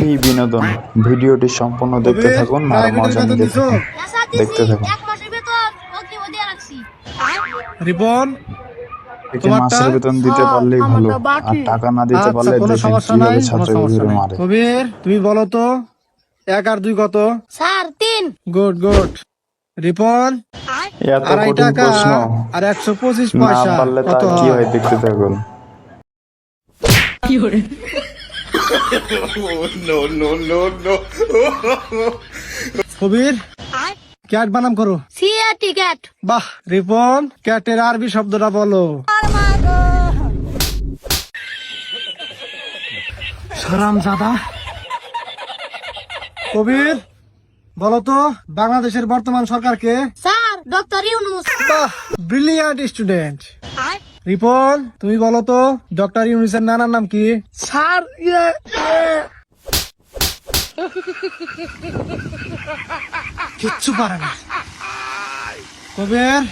Free বিনোদন। ভিডিওটি সম্পূর্ণ দেখতে থাকুন আর মজা নিতে থাকুন। দেখতে থাকুন। এক মাসের বেতন অগ্রিম দিয়ে রাখছি রিপন মাসের বেতন দিতে হ্যাঁ, পারলেই ভালো আর টাকা না দিতে আচ্ছা পারলে দেখেন সমস্যা কীভাবে মারে। কবির তুমি বলো তো এক আর দুই কত? স্যার তিন। Good good. রিপন এত কঠিন প্রশ্ন। আর একশো পঁচিশ না পয়সা। পারলে কত তা কি হয় হয়? দেখতে থাকুন। কবির ক্যাট বানাম করো। সিএ টিকেট। বাহ রিপন ক্যাটের আরবি শব্দটা বলো। সারাম জাদা। কবির বলো তো বাংলাদেশের বর্তমান সরকারকে স্যার ডক্টর ইউনুস। বাহ ব্রিলিয়ান্ট স্টুডেন্ট। রিপন তুমি বলো তো ডক্টর ইউনিসের নানার নাম কি? স্যার ইয়ে কিচ্ছু পারে না। কবির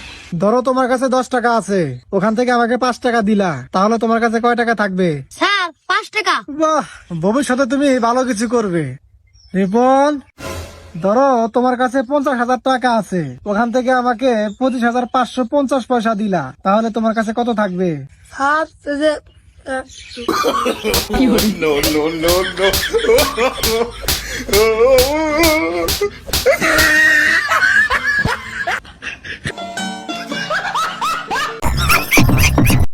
ধরো তোমার কাছে দশ টাকা আছে। ওখান থেকে আমাকে পাঁচ টাকা দিলা। তাহলে তোমার কাছে কয় টাকা থাকবে? স্যার পাঁচ টাকা। বাহ ভবিষ্যতে তুমি ভালো কিছু করবে। রিপন? ধরো তোমার কাছে পঞ্চাশ হাজার টাকা আছে ওখান থেকে আমাকে পঁচিশ হাজার পাঁচশো পঞ্চাশ পয়সা দিলা তাহলে তোমার কাছে কত থাকবে no, no, no.